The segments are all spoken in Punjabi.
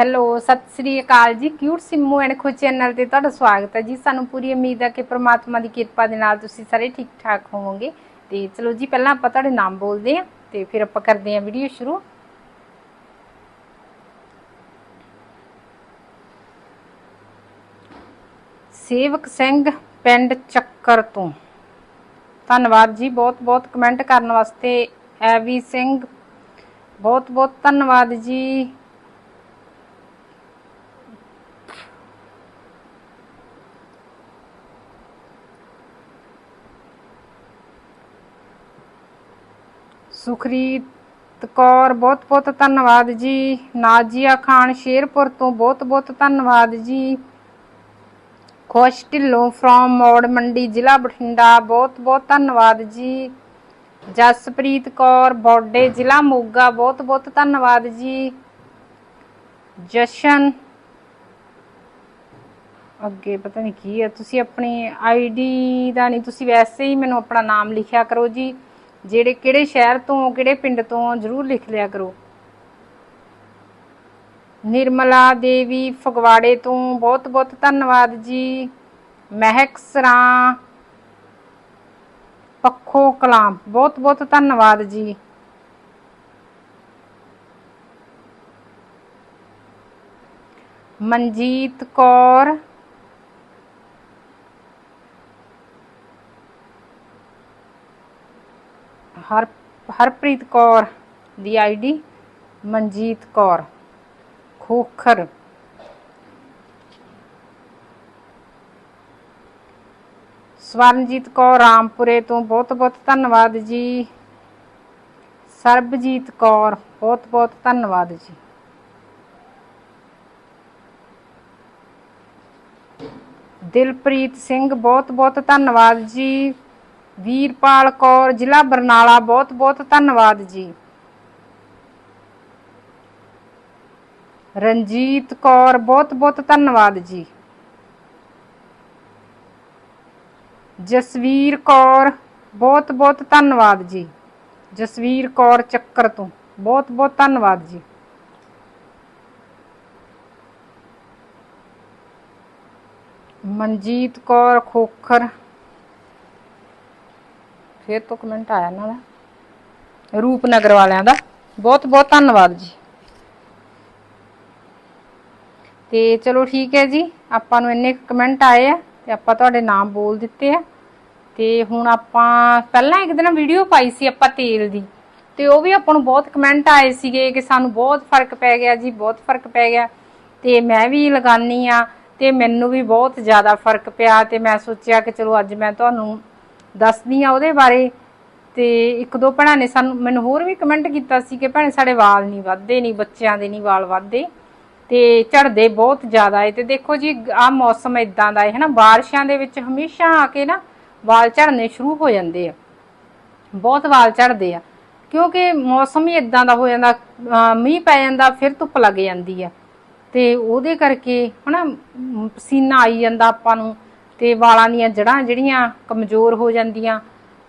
ਹੈਲੋ, ਸਤਿ ਸ੍ਰੀ ਅਕਾਲ ਜੀ। Cute Simmu and Khush channel ਤੇ ਤੁਹਾਡਾ ਸਵਾਗਤ ਹੈ ਜੀ। ਸਾਨੂੰ ਪੂਰੀ ਉਮੀਦ ਹੈ ਕਿ ਪ੍ਰਮਾਤਮਾ ਦੀ ਕਿਰਪਾ ਦੇ ਨਾਲ ਤੁਸੀਂ ਸਾਰੇ ਠੀਕ ਠਾਕ ਹੋਵੋਗੇ। ਤੇ ਚਲੋ ਜੀ, ਪਹਿਲਾਂ ਆਪਾਂ ਤੁਹਾਡੇ ਨਾਮ ਬੋਲਦੇ ਹਾਂ ਤੇ ਫਿਰ ਆਪਾਂ ਕਰਦੇ ਹਾਂ ਵੀਡੀਓ ਸ਼ੁਰੂ। ਸੇਵਕ ਸਿੰਘ ਪਿੰਡ ਚੱਕਰ ਤੋਂ। ਧੰਨਵਾਦ ਜੀ ਬਹੁਤ ਬਹੁਤ ਕਮੈਂਟ ਕਰਨ ਵਾਸਤੇ। ਐਵੀ ਸਿੰਘ ਬਹੁਤ ਬਹੁਤ ਧੰਨਵਾਦ ਜੀ। ਸੁਖਰੀਤ ਕੌਰ, ਬਹੁਤ ਬਹੁਤ ਧੰਨਵਾਦ ਜੀ। ਨਾਜੀਆ ਖਾਨ ਸ਼ੇਰਪੁਰ ਤੋਂ ਬਹੁਤ ਬਹੁਤ ਧੰਨਵਾਦ ਜੀ। ਖੁਸ਼ ਢਿੱਲੋਂ ਫਰੋਮ ਮੌੜ ਮੰਡੀ, ਜ਼ਿਲ੍ਹਾ ਬਠਿੰਡਾ, ਬਹੁਤ ਬਹੁਤ ਧੰਨਵਾਦ ਜੀ। ਜਸਪ੍ਰੀਤ ਕੌਰ, ਬੋਡੇ, ਜ਼ਿਲ੍ਹਾ ਮੋਗਾ, ਬਹੁਤ ਬਹੁਤ ਧੰਨਵਾਦ ਜੀ। ਜਸ਼ਨ, ਅੱਗੇ ਪਤਾ ਨਹੀਂ ਕੀ ਹੈ ਤੁਸੀਂ ਆਪਣੀ ਆਈਡੀ ਦਾ ਨਹੀਂ, ਤੁਸੀਂ ਵੈਸੇ ਹੀ ਮੈਨੂੰ ਆਪਣਾ ਨਾਮ ਲਿਖਿਆ ਕਰੋ ਜੀ। ਜਿਹੜੇ ਕਿਹੜੇ ਸ਼ਹਿਰ ਤੋਂ, ਕਿਹੜੇ ਪਿੰਡ ਤੋਂ ਜਰੂਰ ਲਿਖ ਲਿਆ ਕਰੋ। ਨਿਰਮਲਾ ਦੇਵੀ ਫਗਵਾੜੇ ਤੋਂ ਬਹੁਤ ਬਹੁਤ ਧੰਨਵਾਦ ਜੀ। ਮਹਿਕ ਸਰਾਂ, ਪੱਖੋ ਕਲਾਮ ਬਹੁਤ ਬਹੁਤ ਧੰਨਵਾਦ ਜੀ। ਮਨਜੀਤ ਕੌਰ ਹਰ, ਹਰਪ੍ਰੀਤ ਕੌਰ ਦੀ ਆਈਡੀ ਮਨਜੀਤ ਕੌਰ, ਖੋਖਰ। ਸਵਰਨਜੀਤ ਕੌਰ, ਰਾਮਪੁਰੇ ਤੋਂ ਬਹੁਤ ਬਹੁਤ ਧੰਨਵਾਦ ਜੀ। ਸਰਬਜੀਤ ਕੌਰ, ਬਹੁਤ ਬਹੁਤ ਧੰਨਵਾਦ ਜੀ। ਦਿਲਪ੍ਰੀਤ ਸਿੰਘ, ਬਹੁਤ ਬਹੁਤ ਧੰਨਵਾਦ ਜੀ। ਵੀਰਪਾਲ ਕੌਰ, ਜ਼ਿਲ੍ਹਾ ਬਰਨਾਲਾ ਬਹੁਤ ਬਹੁਤ ਧੰਨਵਾਦ ਜੀ। ਰਣਜੀਤ ਕੌਰ ਬਹੁਤ ਬਹੁਤ ਧੰਨਵਾਦ ਜੀ। ਜਸਵੀਰ ਕੌਰ ਬਹੁਤ ਬਹੁਤ ਧੰਨਵਾਦ ਜੀ। ਜਸਵੀਰ ਕੌਰ ਚੱਕਰ ਤੋਂ ਬਹੁਤ ਬਹੁਤ ਧੰਨਵਾਦ ਜੀ। ਮਨਜੀਤ ਕੌਰ ਖੋਖਰ ਫਿਰ ਤੋਂ ਕਮੈਂਟ ਆਇਆ ਇਹਨਾਂ ਦਾ ਰੂਪਨਗਰ ਵਾਲਿਆਂ ਦਾ। ਬਹੁਤ ਬਹੁਤ ਧੰਨਵਾਦ ਜੀ। ਤੇ ਚਲੋ ਠੀਕ ਹੈ ਜੀ, ਆਪਾਂ ਨੂੰ ਇੰਨੇ ਕਮੈਂਟ ਆਏ ਆ ਤੇ ਆਪਾਂ ਤੁਹਾਡੇ ਨਾਮ ਬੋਲ ਦਿੱਤੇ ਆ। ਤੇ ਹੁਣ ਆਪਾਂ ਪਹਿਲਾਂ ਇੱਕ ਦਿਨ ਵੀਡੀਓ ਪਾਈ ਸੀ ਆਪਾਂ ਤੇਲ ਦੀ। ਤੇ ਉਹ ਵੀ ਆਪਾਂ ਨੂੰ ਬਹੁਤ ਕਮੈਂਟ ਆਏ ਸੀਗੇ ਕਿ ਸਾਨੂੰ ਬਹੁਤ ਫ਼ਰਕ ਪੈ ਗਿਆ ਜੀ, ਬਹੁਤ ਫ਼ਰਕ ਪੈ ਗਿਆ। ਤੇ ਮੈਂ ਵੀ ਲਗਾਨੀ ਆ ਤੇ ਮੈਨੂੰ ਵੀ ਬਹੁਤ ਜ਼ਿਆਦਾ ਫ਼ਰਕ ਪਿਆ ਤੇ ਮੈਂ ਸੋਚਿਆ ਕਿ ਚਲੋ ਅੱਜ ਮੈਂ ਤੁਹਾਨੂੰ ਦੱਸਦੀ ਆ ਉਹਦੇ ਬਾਰੇ ਤੇ ਇੱਕ ਦੋ ਭੈਣਾਂ ਨੇ ਸਾਨੂੰ ਮੈਨੂੰ ਹੋਰ ਵੀ ਕਮੈਂਟ ਕੀਤਾ ਸੀ ਕਿ ਭੈਣੇ ਸਾਡੇ ਵਾਲ ਨਹੀਂ ਵੱਧਦੇ ਨਹੀਂ ਬੱਚਿਆਂ ਦੇ ਨਹੀਂ ਵਾਲ ਵੱਧਦੇ ਤੇ ਝੜਦੇ ਬਹੁਤ ਜ਼ਿਆਦਾ ਏ ਤੇ ਦੇਖੋ ਜੀ ਆ ਮੌਸਮ ਇਦਾਂ ਦਾ ਹੈ ਹਨਾ? ਬਾਰਿਸ਼ਾਂ ਦੇ ਵਿੱਚ ਹਮੇਸ਼ਾ ਆ ਕੇ ਨਾ ਵਾਲ ਝੜਨੇ ਸ਼ੁਰੂ ਹੋ ਜਾਂਦੇ ਆ। ਬਹੁਤ ਵਾਲ ਝੜਦੇ ਆ। ਕਿਉਂਕਿ ਮੌਸਮ ਹੀ ਇਦਾਂ ਦਾ ਹੋ ਜਾਂਦਾ ਮੀਂਹ ਪੈ ਜਾਂਦਾ ਫਿਰ ਧੁੱਪ ਲੱਗ ਜਾਂਦੀ ਆ। ਤੇ ਉਹਦੇ ਕਰਕੇ ਹਨਾ ਮ, ਪਸੀਨਾ ਆਈ ਜਾਂਦਾ ਆਪਾਂ ਨੂੰ। ਤੇ ਵਾਲਾਂ ਦੀਆਂ ਜੜਾਂ ਜਿਹੜੀਆਂ ਕਮਜ਼ੋਰ ਹੋ ਜਾਂਦੀਆਂ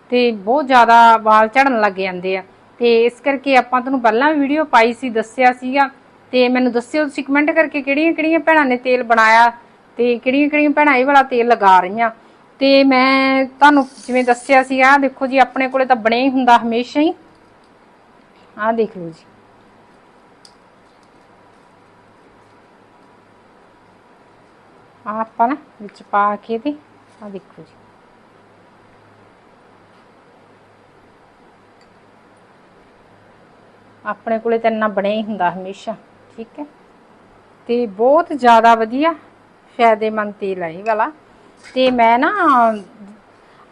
ਤੇ ਬਹੁਤ ਜ਼ਿਆਦਾ ਵਾਲ ਝੜਨ ਲੱਗ ਜਾਂਦੇ ਆ। ਤੇ ਇਸ ਕਰਕੇ ਆਪਾਂ ਤੁਹਾਨੂੰ ਪਹਿਲਾਂ ਵੀਡੀਓ ਪਾਈ ਸੀ, ਦੱਸਿਆ ਸੀਗਾ। ਤੇ ਮੈਨੂੰ ਦੱਸਿਓ ਤੁਸੀਂ ਕਮੈਂਟ ਕਰਕੇ ਕਿਹੜੀਆਂ ਕਿਹੜੀਆਂ ਭੈਣਾਂ ਨੇ ਤੇਲ ਬਣਾਇਆ ਤੇ ਕਿਹੜੀਆਂ ਕਿਹੜੀਆਂ ਭੈਣਾਂ ਇਹ ਵਾਲਾ ਤੇਲ ਲਗਾ ਰਹੀਆਂ। ਤੇ ਮੈਂ ਤੁਹਾਨੂੰ ਜਿਵੇਂ ਦੱਸਿਆ ਸੀਗਾ, ਦੇਖੋ ਜੀ, ਆਪਣੇ ਕੋਲੇ ਤਾਂ ਬਣੇ ਹੀ ਹੁੰਦਾ ਹਮੇਸ਼ਾ ਹੀ। ਆਹ ਦੇਖ ਲਓ ਜੀ। ਆਪਾਂ ਨਾ ਵਿੱਚ ਪਾ ਕੇ ਤੇ ਆਹ ਦੇਖੋ ਜੀ। ਆਪਣੇ ਕੋਲੇ ਤਾਂ ਇੰਨਾ ਬਣਿਆ ਹੀ ਹੁੰਦਾ ਹਮੇਸ਼ਾ, ਠੀਕ ਹੈ। ਤੇ ਬਹੁਤ ਜ਼ਿਆਦਾ ਵਧੀਆ ਫਾਇਦੇਮੰਦ ਤੇਲ ਹੈ ਇਹ ਵਾਲਾ। ਤੇ ਮੈਂ ਨਾ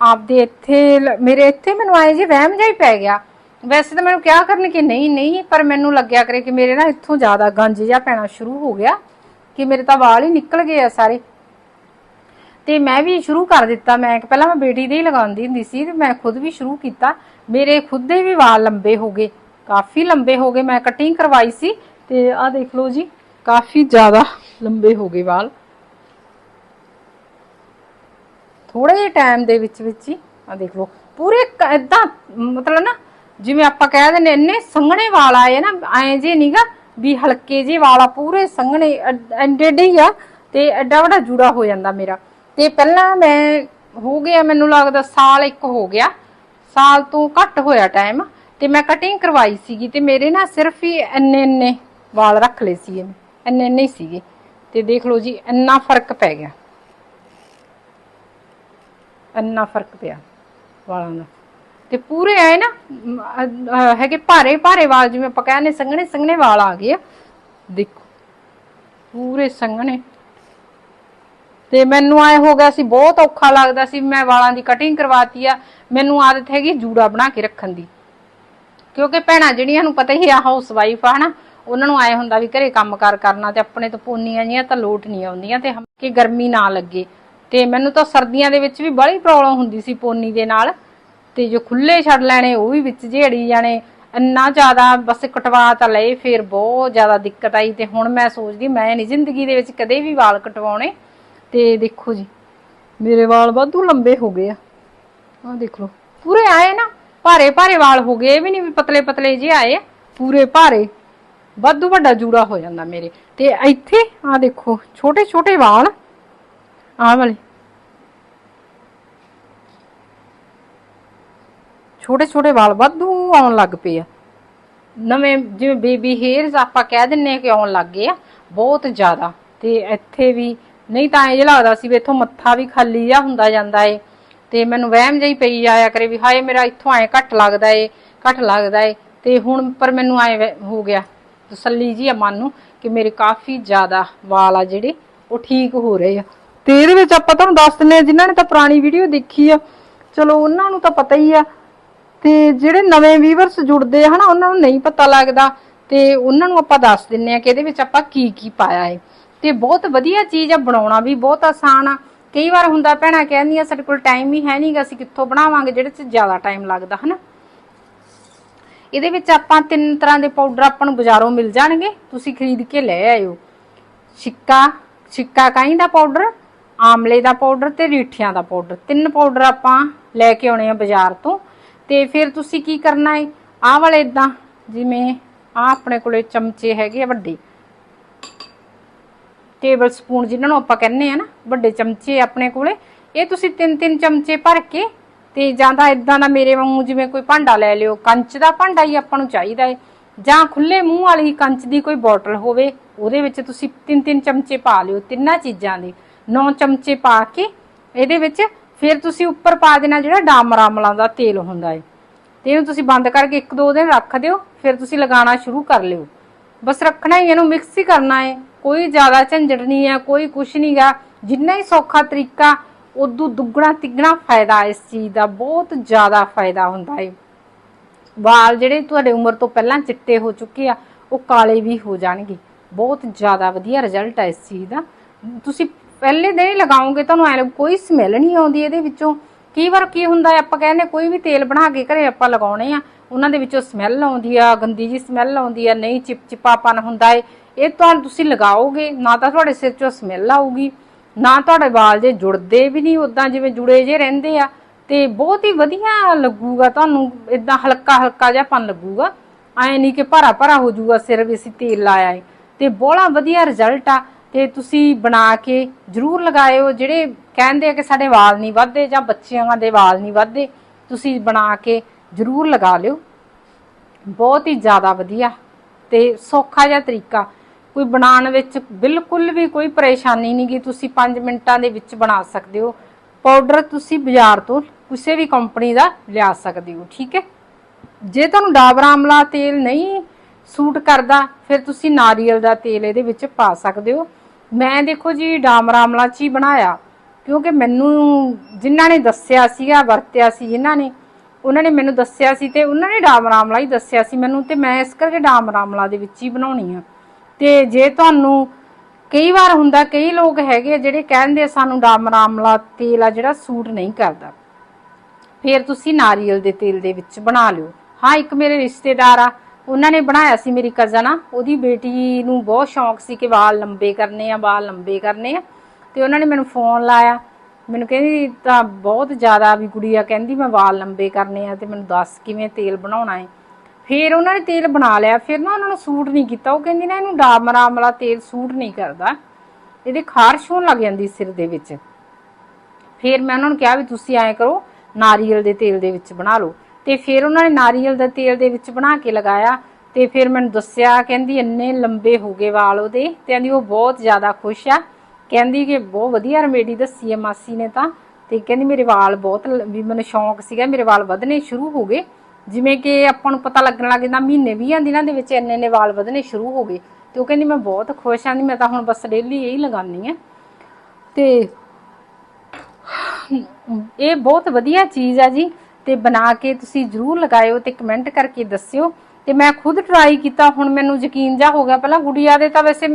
ਆਪਦੇ ਇੱਥੇ ਮੇਰੇ ਇੱਥੇ ਮੈਨੂੰ ਆਏ ਜੀ ਵਹਿਮ ਜਿਹਾ ਹੀ ਪੈ ਗਿਆ। ਵੈਸੇ ਤਾਂ ਮੈਨੂੰ ਕਿਹਾ ਕਰਨ ਕਿ ਨਹੀਂ ਨਹੀਂ, ਪਰ ਮੈਨੂੰ ਲੱਗਿਆ ਕਰੇ ਕਿ ਮੇਰੇ ਨਾ ਇੱਥੋਂ ਜ਼ਿਆਦਾ ਗੰਜ ਜਿਹਾ ਪੈਣਾ ਸ਼ੁਰੂ ਹੋ ਗਿਆ। ਕਿ ਮੇਰੇ ਤਾਂ ਵਾਲ ਹੀ ਨਿਕਲ ਗਏ ਆ ਸਾਰੇ। ਤੇ ਮੈਂ ਵੀ ਸ਼ੁਰੂ ਕਰ ਦਿੱਤਾ। ਮੈਂ ਪਹਿਲਾਂ ਮੈਂ ਬੇਟੀ ਦੇ ਹੀ ਲਗਾਉਂਦੀ ਹੁੰਦੀ ਸੀ ਤੇ ਮੈਂ ਖੁਦ ਵੀ ਸ਼ੁਰੂ ਕੀਤਾ। ਮੇਰੇ ਖੁਦ ਦੇ ਵੀ ਵਾਲ ਲੰਬੇ ਹੋ ਗਏ। ਕਾਫੀ ਲੰਬੇ ਹੋ ਗਏ। ਮੈਂ ਕਟਿੰਗ ਕਰਵਾਈ ਸੀ ਤੇ ਆਹ ਦੇਖ ਲਓ ਜੀ, ਕਾਫੀ ਜ਼ਿਆਦਾ ਲੰਬੇ ਹੋ ਗਏ ਵਾਲ। ਥੋੜੇ ਜਿਹੇ ਟਾਈਮ ਦੇ ਵਿੱਚ ਵਿੱਚ ਹੀ ਆ ਦੇਖ ਲਓ, ਪੂਰੇ ਇਦਾਂ ਮਤਲਬ ਨਾ ਜਿਵੇਂ ਆਪਾਂ ਕਹਿ ਦਿੰਦੇ ਇੰਨੇ ਸੰਘਣੇ ਵਾਲ ਆਏ ਨਾ, ਐਂ ਜੇ ਨਹੀਂਗਾ ਵੀ ਹਲਕੇ ਜਿਹੇ ਵਾਲਾ ਪੂਰੇ ਸੰਘਣੇ ਐਡ- ਹੀ ਆ ਤੇ ਐਡਾ ਵੱਡਾ ਜੂੜਾ ਹੋ ਜਾਂਦਾ ਮੇਰਾ। ਤੇ ਪਹਿਲਾਂ ਮੈਂ, ਹੋ ਗਿਆ ਮੈਨੂੰ ਲੱਗਦਾ ਸਾਲ ਇੱਕ ਹੋ ਗਿਆ। ਸਾਲ ਤੋਂ ਘੱਟ ਹੋਇਆ ਟਾਈਮ ਤੇ ਮੈਂ ਕਟਿੰਗ ਕਰਵਾਈ ਸੀਗੀ ਤੇ ਮੇਰੇ ਨਾ ਸਿਰਫ ਹੀ ਇੰਨੇ ਇੰਨੇ ਵਾਲ ਰੱਖ ਲਏ ਸੀਗੇ ਇੰਨੇ ਇੰਨੇ ਸੀਗੇ। ਤੇ ਦੇਖ ਲਓ ਜੀ ਇੰਨਾ ਫ਼ਰਕ ਪੈ ਗਿਆ। ਇੰਨਾ ਫ਼ਰਕ ਪਿਆ ਵਾਲਾਂ ਦਾ। ਤੇ ਪੂਰੇ ਆਏ ਨਾ ਮ, ਅ- ਹੈਗੇ ਭਾਰੇ ਭਾਰੇ ਵਾਲ ਜਿਵੇਂ ਆਪਾਂ ਕਹਿੰਦੇ ਸੰਘਣੇ ਸੰਘਣੇ ਵਾਲ ਆ ਗਏ ਆ। ਦੇਖੋ ਪੂਰੇ ਸੰਘਣੇ। ਤੇ ਮੈਨੂੰ ਆਏ ਹੋ ਗਿਆ ਸੀ ਬਹੁਤ ਔਖਾ ਲੱਗਦਾ ਸੀ ਮੈਂ ਵਾਲਾਂ ਦੀ ਕਟਿੰਗ ਕਰਵਾਤੀ ਆ। ਮੈਨੂੰ ਆਦਤ ਹੈਗੀ ਜੂੜਾ ਬਣਾ ਕੇ ਰੱਖਣ ਦੀ। ਕਿਉਂਕਿ ਭੈਣਾਂ ਜਿਹੜੀਆਂ ਨੂੰ ਪਤਾ ਹੀ ਆ ਹਾਊਸ ਵਾਈਫ ਆ ਹਨਾ ਉਹਨਾਂ ਨੂੰ ਆਏ ਹੁੰਦਾ ਵੀ ਘਰੇ ਕੰਮਕਾਰ ਕਰਨਾ ਤੇ ਆਪਣੇ ਤੋਂ ਪੋਨੀਆਂ ਜੀਆਂ ਤਾਂ ਲੋਟ ਨਹੀਂ ਆਉਂਦੀਆਂ ਤੇ ਹਮ- ਕਿ ਗਰਮੀ ਨਾ ਲੱਗੇ। ਤੇ ਮੈਨੂੰ ਤਾਂ ਸਰਦੀਆਂ ਦੇ ਵਿੱਚ ਵੀ ਬੜੀ ਪ੍ਰੋਬਲਮ ਹੁੰਦੀ ਸੀ ਪੋਨੀ ਦੇ ਨਾਲ। ਤੇ ਜੋ ਖੁੱਲੇ ਛੱਡ ਲੈਣੇ ਉਹ ਵੀ ਵਿੱਚ ਝੇੜੀ ਜਾਣੇ। ਇੰਨਾ ਜ਼ਿਆਦਾ ਬਸ ਕਟਵਾ ਤਾਂ ਲਏ ਫਿਰ ਬਹੁਤ ਜ਼ਿਆਦਾ ਦਿੱਕਤ ਆਈ ਤੇ ਹੁਣ ਮੈਂ ਸੋਚਦੀ ਮੈਂ ਨਹੀਂ ਜ਼ਿੰਦਗੀ ਦੇ ਵਿੱਚ ਕਦੇ ਵੀ ਵਾਲ ਕਟਵਾਉਣੇ। ਤੇ ਦੇਖੋ ਜੀ ਮੇਰੇ ਵਾਲ ਵਾਧੂ ਲੰਬੇ ਹੋ ਗਏ ਆ। ਆਹ ਦੇਖ ਲਓ ਪੂਰੇ ਆਏ ਨਾ ਭਾਰੇ ਭਾਰੇ ਵਾਲ ਹੋ ਗਏ ਇਹ ਵੀ ਨਹੀਂ ਵੀ ਪਤਲੇ ਪਤਲੇ ਜਿਹੇ ਆਏ ਆ, ਪੂਰੇ ਭਾਰੇ। ਵਾਧੂ ਵੱਡਾ ਜੂੜਾ ਹੋ ਜਾਂਦਾ ਮੇਰੇ। ਤੇ ਇੱਥੇ ਆਹ ਦੇਖੋ ਛੋਟੇ ਛੋਟੇ ਵਾਲ ਆਹ ਵਾਲੇ। ਛੋਟੇ ਛੋਟੇ ਵਾਲ ਵਾਧੂ ਆਉਣ ਲੱਗ ਪਏ ਆ। ਨਵੇਂ ਜਿਵੇਂ ਬੇਬੀ ਹੇਅਰਸ ਆਪਾਂ ਕਹਿ ਦਿੰਨੇ ਆ ਕਿ ਆਉਣ ਲੱਗ ਗਏ ਆ, ਬਹੁਤ ਜ਼ਿਆਦਾ। ਤੇ ਇੱਥੇ ਵੀ ਨਹੀਂ ਤਾਂ ਇਹ ਲੱਗਦਾ ਸੀ ਵੀ ਇੱਥੋਂ ਮੱਥਾ ਵੀ ਖਾਲੀ ਜਿਹਾ ਹੁੰਦਾ ਜਾਂਦਾ ਏ। ਤੇ ਮੈਨੂੰ ਵਹਿਮ ਜਿਹੀ ਪਈ ਆਇਆ ਕਰੇ ਵੀ ਹਾਏ ਮੇਰਾ ਇੱਥੋਂ ਐ ਘੱਟ ਲੱਗਦਾ ਏ, ਘੱਟ ਲੱਗਦਾ ਏ। ਤੇ ਹੁਣ ਪਰ ਮੈਨੂੰ ਐ ਹੋ ਗਿਆ ਤਸੱਲੀ ਜੀ ਆ ਮਨ ਨੂੰ ਕਿ ਮੇਰੇ ਕਾਫੀ ਜ਼ਿਆਦਾ ਵਾਲ ਆ ਜਿਹੜੇ ਉਹ ਠੀਕ ਹੋ ਰਹੇ ਆ। ਤੇ ਇਹਦੇ ਵਿੱਚ ਆਪਾਂ ਤੁਹਾਨੂੰ ਦੱਸ ਦਿੰਨੇ ਆ, ਜਿਨ੍ਹਾਂ ਨੇ ਤਾਂ ਪੁਰਾਣੀ ਵੀਡੀਓ ਦੇਖੀ ਆ। ਚਲੋ ਉਹਨਾਂ ਨੂੰ ਤਾਂ ਪਤਾ ਹੀ ਆ ਤੇ ਜਿਹੜੇ ਨਵੇਂ ਵੀਵਰਸ ਜੁੜਦੇ ਆ ਹਨਾ, ਉਹਨਾਂ ਨੂੰ ਨਹੀਂ ਪਤਾ ਲੱਗਦਾ ਤੇ ਉਹਨਾਂ ਨੂੰ ਆਪਾਂ ਦੱਸ ਦਿੰਨੇ ਆ ਕਿ ਇਹਦੇ ਵਿੱਚ ਆਪਾਂ ਕੀ ਕੀ ਪਾਇਆ ਹੈ ਤੇ ਬਹੁਤ ਵਧੀਆ ਚੀਜ਼ ਆ ਬਣਾਉਣਾ ਵੀ, ਬਹੁਤ ਆਸਾਨ ਆ। ਕਈ ਵਾਰ ਹੁੰਦਾ ਭੈਣਾਂ ਕਹਿੰਦੀਆਂ, ਸਾਡੇ ਕੋਲ ਟਾਈਮ ਹੀ ਹੈ ਨਹੀਂਗਾ ਅਸੀਂ ਕਿੱਥੋਂ ਬਣਾਵਾਂਗੇ, ਜਿਹੜੇ 'ਚ ਜ਼ਿਆਦਾ ਟਾਈਮ ਲੱਗਦਾ, ਹਨਾ? ਇਹਦੇ ਵਿੱਚ ਆਪਾਂ ਤਿੰਨ ਤਰ੍ਹਾਂ ਦੇ ਪਾਊਡਰ ਆਪਾਂ ਨੂੰ ਬਾਜ਼ਾਰੋਂ ਮਿਲ ਜਾਣਗੇ, ਤੁਸੀਂ ਖਰੀਦ ਕੇ ਲੈ ਆਇਓ। ਛਿੱਕਾ ਛਿੱਕਾ ਕਾਈ ਦਾ ਪਾਊਡਰ ਆਮਲੇ ਦਾ ਪਾਊਡਰ ਤੇ ਰੀਠਿਆਂ ਦਾ ਪਾਊਡਰ ਤਿੰਨ ਪਾਊਡਰ ਆਪਾਂ ਲੈ ਕੇ ਆਉਣੇ ਆ ਬਾਜ਼ਾਰ ਤੋਂ। ਤੇ ਫਿਰ ਤੁਸੀਂ ਕੀ ਕਰਨਾ ਹੈ ਆਹ ਵਾਲੇ ਇਦਾਂ ਜਿਵੇਂ ਆ ਆਪਣੇ ਕੋਲੇ ਚਮਚੇ ਹੈਗੇ ਆ ਵੱਡੇ। ਟੇਬਲ ਸਪੂਨ ਜਿਨ੍ਹਾਂ ਨੂੰ ਆਪਾਂ ਕਹਿੰਦੇ ਆ ਨਾ, ਵੱਡੇ ਚਮਚੇ ਆਪਣੇ ਕੋਲੇ। ਇਹ ਤੁਸੀਂ ਤਿੰਨ ਤਿੰਨ ਚਮਚੇ ਭਰ ਕੇ ਤੇ ਜਾਂ ਤਾਂ ਇਦਾਂ ਦਾ ਮੇਰੇ ਵਾਂਗੂ ਜਿਵੇਂ ਕੋਈ ਭਾਂਡਾ ਲੈ ਲਿਓ, ਕੰਚ ਦਾ ਭਾਂਡਾ ਹੀ ਆਪਾਂ ਨੂੰ ਚਾਹੀਦਾ ਹੈ ਜਾਂ ਖੁੱਲੇ ਮੂੰਹ ਵਾਲੀ ਕੰਚ ਦੀ ਕੋਈ ਬੋਟਲ ਹੋਵੇ, ਉਹਦੇ ਵਿੱਚ ਤੁਸੀਂ ਤਿੰਨ ਤਿੰਨ ਚਮਚੇ ਪਾ ਲਿਓ, ਤਿੰਨਾਂ ਚੀਜ਼ਾਂ ਦੇ। ਨੌ ਚਮਚੇ ਪਾ ਕੇ ਇਹਦੇ ਵਿੱਚ ਫਿਰ ਤੁਸੀਂ ਉੱਪਰ ਪਾ ਦੇਣਾ ਜਿਹੜਾ ਡਾਮਰ ਆਮਲਾਂ ਦਾ ਤੇਲ ਹੁੰਦਾ ਏ। ਤੇ ਇਹਨੂੰ ਤੁਸੀਂ ਬੰਦ ਕਰਕੇ ਇੱਕ ਦੋ ਦਿਨ ਰੱਖ ਦਿਓ, ਫਿਰ ਤੁਸੀਂ ਲਗਾਉਣਾ ਸ਼ੁਰੂ ਕਰ ਲਿਓ। ਬਸ ਰੱਖਣਾ ਹੀ, ਇਹਨੂੰ ਮਿਕਸ ਹੀ ਕਰਨਾ ਏ। ਕੋਈ ਜ਼ਿਆਦਾ ਝੰਜਟ ਨਹੀਂ ਹੈ, ਕੋਈ ਕੁਛ ਨਹੀਂਗਾ ਜਿੰਨਾ ਹੀ ਸੌਖਾ ਤਰੀਕਾ, ਉਦੋਂ ਦੁੱਗਣਾ ਤਿੱਗਣਾ ਫਾਇਦਾ ਇਸ ਚੀਜ਼ ਦਾ, ਬਹੁਤ ਜ਼ਿਆਦਾ ਫਾਇਦਾ ਹੁੰਦਾ ਏ। ਵਾਲ ਜਿਹੜੇ ਤੁਹਾਡੇ ਉਮਰ ਤੋਂ ਪਹਿਲਾਂ ਚਿੱਟੇ ਹੋ ਚੁੱਕੇ ਆ, ਉਹ ਕਾਲੇ ਵੀ ਹੋ ਜਾਣਗੇ। ਬਹੁਤ ਜ਼ਿਆਦਾ ਵਧੀਆ ਰਿਜ਼ਲਟ ਹੈ ਇਸ ਚੀਜ਼ ਦਾ। ਤੁਸੀਂ ਪਹਿਲੇ ਦਿਨ ਹੀ ਲਗਾਓਗੇ ਤੁਹਾਨੂੰ ਐ ਕੋਈ ਸਮੈਲ ਨਹੀਂ ਆਉਂਦੀ ਇਹਦੇ ਵਿੱਚੋਂ। ਕਈ ਵਾਰ ਕੀ ਹੁੰਦਾ ਹੈ? ਆਪਾਂ ਕਹਿੰਦੇ ਕੋਈ ਵੀ ਤੇਲ ਬਣਾ ਕੇ ਘਰੇ ਆਪਾਂ ਲਗਾਉਣੇ ਆ, ਉਹਨਾਂ ਦੇ ਵਿੱਚੋਂ ਸਮੈਲ ਆਉਂਦੀ ਆ, ਗੰਦੀ ਜੀ ਸਮੈਲ ਆਉਂਦੀ ਆ, ਨਹੀਂ ਚਿਪਚਿਪਾਪਨ ਹੁੰਦਾ ਏ। ਇਹ ਤੁਹਾਨੂੰ ਤੁਸੀਂ ਲਗਾਓਗੇ, ਨਾ ਤਾਂ ਤੁਹਾਡੇ ਸਿਰ 'ਚੋਂ ਸਮੈਲ ਆਊਗੀ, ਨਾ ਤੁਹਾਡੇ ਵਾਲ ਜੇ ਜੁੜਦੇ ਵੀ ਨਹੀਂ ਉਦਾਂ ਜਿਵੇਂ ਜੁੜੇ ਜੇ ਰਹਿੰਦੇ ਆ। ਤੇ ਬਹੁਤ ਹੀ ਵਧੀਆ ਲੱਗੂਗਾ ਤੁਹਾਨੂੰ ਇਦਾਂ ਹਲਕਾ ਹਲਕਾ ਜਿਹਾ ਪਨ ਲੱਗੂਗਾ। ਐ ਨਹੀਂ ਕਿ ਭਰਾ ਭਰਾ ਹੋ ਜਾਊਗਾ ਸਿਰ ਵੀ ਅਸੀਂ ਤੇਲ ਲਾਇਆ ਏ। ਤੇ ਬੋਲਾ ਵਧੀਆ ਰਿਜ਼ਲਟ ਆ। ਤੇ ਤੁਸੀਂ ਬਣਾ ਕੇ ਜਰੂਰ ਲਗਾਇਓ, ਜਿਹੜੇ ਕਹਿੰਦੇ ਆ ਕਿ ਸਾਡੇ ਵਾਲ ਨਹੀਂ ਵੱਧਦੇ ਜਾਂ ਬੱਚਿਆਂ ਦੇ ਵਾਲ ਨਹੀਂ ਵੱਧਦੇ, ਤੁਸੀਂ ਬਣਾ ਕੇ ਜਰੂਰ ਲਗਾ ਲਿਓ। ਬਹੁਤ ਹੀ ਜ਼ਿਆਦਾ ਵਧੀਆ ਤੇ ਸੌਖਾ ਜਿਹਾ ਤਰੀਕਾ। ਕੋਈ ਬਣਾਉਣ ਵਿੱਚ ਬਿਲਕੁਲ ਵੀ ਕੋਈ ਪਰੇਸ਼ਾਨੀ ਨਹੀਂ ਗੀ, ਤੁਸੀਂ 5 ਮਿੰਟਾਂ ਦੇ ਵਿੱਚ ਬਣਾ ਸਕਦੇ ਹੋ। ਪਾਊਡਰ ਤੁਸੀਂ ਬਾਜ਼ਾਰ ਤੋਂ ਕਿਸੇ ਵੀ ਕੰਪਨੀ ਦਾ ਲਿਆ ਸਕਦੇ ਹੋ, ਠੀਕ ਹੈ? ਜੇ ਤੁਹਾਨੂੰ ਡਾਬਰ ਆਮਲਾ ਤੇਲ ਨਹੀਂ ਸੂਟ ਕਰਦਾ, ਫਿਰ ਤੁਸੀਂ ਨਾਰੀਅਲ ਦਾ ਤੇਲ ਇਹਦੇ ਵਿੱਚ ਪਾ ਸਕਦੇ ਹੋ। ਮੈਂ ਦੇਖੋ ਜੀ ਡਾਬਰ ਆਮਲਾ ਚ ਹੀ ਬਣਾਇਆ, ਕਿਉਂਕਿ ਮੈਨੂੰ ਜਿਨ੍ਹਾਂ ਨੇ ਦੱਸਿਆ ਸੀਗਾ, ਵਰਤਿਆ ਸੀ ਜਿਨ੍ਹਾਂ ਨੇ, ਉਹਨਾਂ ਨੇ ਮੈਨੂੰ ਦੱਸਿਆ ਸੀ ਤੇ ਉਹਨਾਂ ਨੇ ਡਾਬਰ ਆਮਲਾ ਹੀ ਦੱਸਿਆ ਸੀ ਮੈਨੂੰ ਤੇ ਮੈਂ ਇਸ ਕਰਕੇ ਡਾਬਰ ਆਮਲਾ ਦੇ ਵਿੱਚ ਹੀ ਬਣਾਉਣੀ ਆ। ਤੇ ਜੇ ਤੁਹਾਨੂੰ ਕਈ ਵਾਰ ਹੁੰਦਾ, ਕਈ ਲੋਕ ਹੈਗੇ ਆ ਜਿਹੜੇ ਕਹਿੰਦੇ ਸਾਨੂੰ ਡਾਬਰ ਆਮਲਾ ਤੇਲ ਆ ਜਿਹੜਾ ਸੂਟ ਨਹੀਂ ਕਰਦਾ। ਫਿਰ ਤੁਸੀਂ ਨਾਰੀਅਲ ਦੇ ਤੇਲ ਦੇ ਵਿੱਚ ਬਣਾ ਲਿਓ। ਹਾਂ, ਇੱਕ ਮੇਰੇ ਰਿਸ਼ਤੇਦਾਰ ਆ ਉਹਨਾਂ ਨੇ ਬਣਾਇਆ ਸੀ ਮੇਰੀ ਕਜ਼ਨ ਆ। ਉਹਦੀ ਬੇਟੀ ਨੂੰ ਬਹੁਤ ਸ਼ੌਂਕ ਸੀ ਕਿ ਵਾਲ ਲੰਬੇ ਕਰਨੇ ਆ, ਵਾਲ ਲੰਬੇ ਕਰਨੇ ਆ। ਤੇ ਉਹਨਾਂ ਨੇ ਮੈਨੂੰ ਫੋਨ ਲਾਇਆ। ਮੈਨੂੰ ਕਹਿੰਦੀ, ਤਾਂ ਬਹੁਤ ਜ਼ਿਆਦਾ ਵੀ ਗੁੜੀਆ ਕਹਿੰਦੀ ਮੈਂ ਵਾਲ ਲੰਬੇ ਕਰਨੇ ਆ ਤੇ ਮੈਨੂੰ ਦੱਸ ਕਿਵੇਂ ਤੇਲ ਬਣਾਉਣਾ ਹੈ ਫਿਰ ਉਹਨਾਂ ਨੇ ਤੇਲ ਬਣਾ ਲਿਆ। ਫਿਰ ਨਾ ਉਹਨਾਂ ਨੂੰ ਸੂਟ ਨਹੀਂ ਕੀਤਾ। ਉਹ ਕਹਿੰਦੀ ਨਾ ਇਹਨੂੰ ਡਾਮਰਾਂ ਵਾਲਾ ਤੇਲ ਸੂਟ ਨਹੀਂ ਕਰਦਾ। ਇਹਦੇ ਖਾਰਸ਼ ਹੋਣ ਲੱਗ ਜਾਂਦੀ ਸਿਰ ਦੇ ਵਿੱਚ। ਫਿਰ ਮੈਂ ਉਹਨਾਂ ਨੂੰ ਕਿਹਾ ਵੀ ਤੁਸੀਂ ਐਂ ਕਰੋ, ਨਾਰੀਅਲ ਦੇ ਤੇਲ ਦੇ ਵਿੱਚ ਬਣਾ ਲਓ। ਤੇ ਫਿਰ ਉਹਨਾਂ ਨੇ ਨਾਰੀਅਲ ਦੇ ਤੇਲ ਦੇ ਵਿੱਚ ਬਣਾ ਕੇ ਲਗਾਇਆ ਤੇ ਫਿਰ ਮੈਨੂੰ ਦੱਸਿਆ, ਕਹਿੰਦੀ ਇੰਨੇ ਲੰਬੇ ਹੋ ਗਏ ਵਾਲ ਉਹਦੇ ਤੇ ਕਹਿੰਦੀ ਉਹ ਬਹੁਤ ਜ਼ਿਆਦਾ ਖੁਸ਼ ਆ। ਕਹਿੰਦੀ ਕਿ ਬਹੁਤ ਵਧੀਆ ਰੈਮੇਡੀ ਦੱਸੀ ਹੈ ਮਾਸੀ ਨੇ ਤਾਂ। ਤੇ ਕਹਿੰਦੀ ਮੇਰੇ ਵਾਲ ਬਹੁਤ ਵੀ ਮੈਨੂੰ ਸ਼ੌਂਕ ਸੀਗਾ, ਮੇਰੇ ਵਾਲ ਵਧਣੇ ਸ਼ੁਰੂ ਹੋ ਗਏ। ਜਿਵੇਂ ਕਿ ਆਪਾਂ ਨੂੰ ਪਤਾ ਲੱਗਣ ਲੱਗ ਜਾਂਦਾ ਮਹੀਨੇ 20 ਦਿਨਾਂ ਦੇ ਵਿੱਚ ਇੰਨੇ ਇੰਨੇ ਵਾਲ ਵਧਣੇ ਸ਼ੁਰੂ ਹੋ ਗਏ। ਤੇ ਉਹ ਕਹਿੰਦੀ ਮੈਂ ਬਹੁਤ ਖੁਸ਼ ਆਂ ਦੀ ਮੈਂ ਤਾਂ ਹੁਣ ਬਸ ਡੇਲੀ ਇਹੀ ਲਗਾਉਣੀ ਆ। ਤੇ ਇਹ ਬਹੁਤ ਵਧੀਆ ਚੀਜ਼ ਆ ਜੀ। ਤੇ ਬਣਾ ਕੇ ਤੁਸੀਂ ਜਰੂਰ ਲਗਾਇਓ ਤੇ ਕਮੈਂਟ ਕਰਕੇ ਦੱਸਿਓ। ਤੇ ਮੈਂ ਖੁਦ ਟਰਾਈ ਕੀਤਾ, ਹੁਣ ਮੈਨੂੰ ਯਕੀਨ ਜਾ ਹੋ ਗਿਆ। ਪਹਿਲਾਂ ਗੁੜੀਆ ਦੇ ਤਾਂ ਵੈਸੇ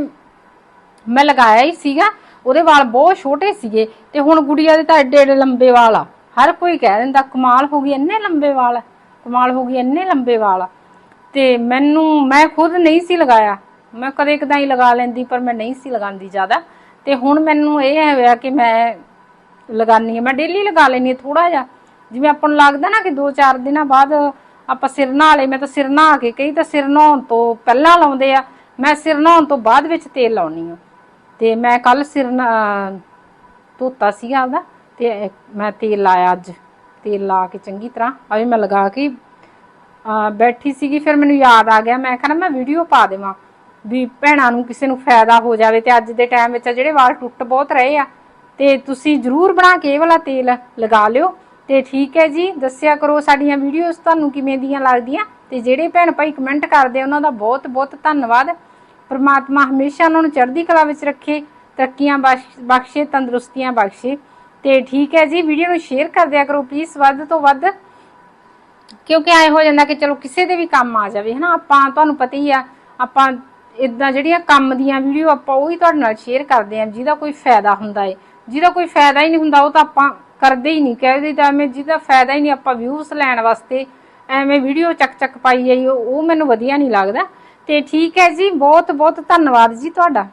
ਮੈਂ ਲਗਾਇਆ ਹੀ ਸੀਗਾ, ਉਹਦੇ ਵਾਲ ਬਹੁਤ ਛੋਟੇ ਸੀਗੇ ਤੇ ਹੁਣ ਗੁੜੀਆ ਦੇ ਤਾਂ ਐਡੇ ਐਡੇ ਲੰਬੇ ਵਾਲ ਆ। ਹਰ ਕੋਈ ਕਹਿ ਦਿੰਦਾ, ਕਮਾਲ ਹੋ ਗਈ, ਇੰਨੇ ਲੰਬੇ ਵਾਲ ਕਮਾਲ ਹੋ ਗਈ, ਇੰਨੇ ਲੰਬੇ ਵਾਲ ਤੇ ਮੈਨੂੰ, ਮੈਂ ਖੁਦ ਨਹੀਂ ਸੀ ਲਗਾਇਆ। ਮੈਂ ਕਦੇ ਕਦਾਈ ਲਗਾ ਲੈਂਦੀ, ਪਰ ਮੈਂ ਨਹੀਂ ਸੀ ਲਗਾਉਂਦੀ ਜ਼ਿਆਦਾ। ਤੇ ਹੁਣ ਮੈਨੂੰ ਇਹ ਹੋਇਆ ਕਿ ਮੈਂ ਲਗਾਨੀ ਆ। ਮੈਂ ਡੇਲੀ ਲਗਾ ਲੈਣੀ ਆ ਥੋੜਾ ਜਿਹਾ। ਜਿਵੇਂ ਆਪਾਂ ਨੂੰ ਲੱਗਦਾ ਨਾ ਕਿ 2-4 ਦਿਨਾਂ ਬਾਅਦ ਆਪਾਂ ਸਿਰ ਨਹਾ ਲਏ ਮੈਂ ਤਾਂ ਸਿਰ ਨਹਾ ਕੇ ਕਈ ਤਾਂ ਸਿਰ ਨਹਾਉਣ ਤੋਂ ਪਹਿਲਾਂ ਲਾਉਂਦੇ ਆ। ਮੈਂ ਸਿਰ ਨਹਾਉਣ ਤੋਂ ਬਾਅਦ ਵਿੱਚ ਤੇਲ ਲਾਉਣੀ ਆ ਤੇ ਮੈਂ ਕੱਲ ਸਿਰ ਧੋਤਾ ਸੀਗਾ ਉਹਦਾ ਤੇ ਮੈਂ ਤੇਲ ਲਾਇਆ ਅੱਜ। ਤੇਲ ਲਾ ਕੇ ਚੰਗੀ ਤਰ੍ਹਾਂ ਅਜੇ ਮੈਂ ਲਗਾ ਕੇ ਆ ਬੈਠੀ ਸੀਗੀ। ਫਿਰ ਮੈਨੂੰ ਯਾਦ ਆ ਗਿਆ, ਮੈਂ ਕਹਿੰਦਾ ਮੈਂ ਵੀਡੀਓ ਪਾ ਦੇਵਾਂ ਵੀ ਭੈਣਾਂ ਨੂੰ ਕਿਸੇ ਨੂੰ ਫਾਇਦਾ ਹੋ ਜਾਵੇ ਤੇ ਅੱਜ ਦੇ ਟਾਈਮ ਵਿੱਚ ਜਿਹੜੇ ਵਾਲ ਟੁੱਟ ਬਹੁਤ ਰਹੇ ਆ। ਤੇ ਤੁਸੀਂ ਜਰੂਰ ਬਣਾ ਕੇ ਇਹ ਵਾਲਾ ਤੇਲ ਲਗਾ ਲਿਓ। ਤੇ ਠੀਕ ਹੈ ਜੀ, ਦੱਸਿਆ ਕਰੋ ਸਾਡੀਆਂ ਵੀਡੀਓਜ਼ ਤੁਹਾਨੂੰ ਕਿਵੇਂ ਦੀਆਂ ਲੱਗਦੀਆਂ ਤੇ ਜਿਹੜੇ ਭੈਣ ਭਾਈ ਕਮੈਂਟ ਕਰਦੇ ਉਹਨਾਂ ਦਾ ਬਹੁਤ ਬਹੁਤ ਧੰਨਵਾਦ। ਪ੍ਰਮਾਤਮਾ ਹਮੇਸ਼ਾ ਉਹਨਾਂ ਨੂੰ ਚੜ੍ਹਦੀ ਕਲਾ ਵਿੱਚ ਰੱਖੇ, ਤਰੱਕੀਆਂ ਬਖਸ਼- ਬਖਸ਼ੇ, ਤੰਦਰੁਸਤੀਆਂ ਬਖਸ਼ੇ। ਤੇ ਠੀਕ ਹੈ ਜੀ ਵੀਡੀਓ ਨੂੰ ਸ਼ੇਅਰ ਕਰ ਦਿਆ ਕਰੋ ਪਲੀਜ਼ ਵੱਧ ਤੋਂ ਵੱਧ। ਕਿਉਂਕਿ ਐ ਹੋ ਜਾਂਦਾ ਕਿ ਚਲੋ ਕਿਸੇ ਦੇ ਵੀ ਕੰਮ ਆ ਜਾਵੇ, ਹਨਾ? ਆਪਾਂ ਤੁਹਾਨੂੰ ਪਤਾ ਹੀ ਆ, ਆਪਾਂ ਇਦਾਂ ਜਿਹੜੀਆਂ ਕੰਮ ਦੀਆਂ ਵੀਡੀਓ ਆਪਾਂ ਉਹੀ ਤੁਹਾਡੇ ਨਾਲ ਸ਼ੇਅਰ ਕਰਦੇ ਆ, ਜਿਹਦਾ ਕੋਈ ਫਾਇਦਾ ਹੁੰਦਾ ਏ। ਜਿਹਦਾ ਕੋਈ ਫਾਇਦਾ ਹੀ ਨਹੀਂ ਹੁੰਦਾ, ਉਹ ਤਾਂ ਆਪਾਂ ਕਰਦੇ ਹੀ ਨਹੀਂ। ਕਹਿੰਦੇ ਤਾਂ ਐਵੇਂ ਜਿਹਦਾ ਫਾਇਦਾ ਹੀ ਨਹੀਂ ਆਪਾਂ ਵਿਊਜ਼ ਲੈਣ ਵਾਸਤੇ। ਐਵੇਂ ਵੀਡੀਓ ਚੱਕ ਚੱਕ ਪਾਈ ਜਾਈ ਉਹ ਉਹ ਮੈਨੂੰ ਵਧੀਆ ਨਹੀਂ ਲੱਗਦਾ। ਤੇ ਠੀਕ ਹੈ ਜੀ ਬਹੁਤ ਬਹੁਤ ਧੰਨਵਾਦ ਜੀ ਤੁਹਾਡਾ।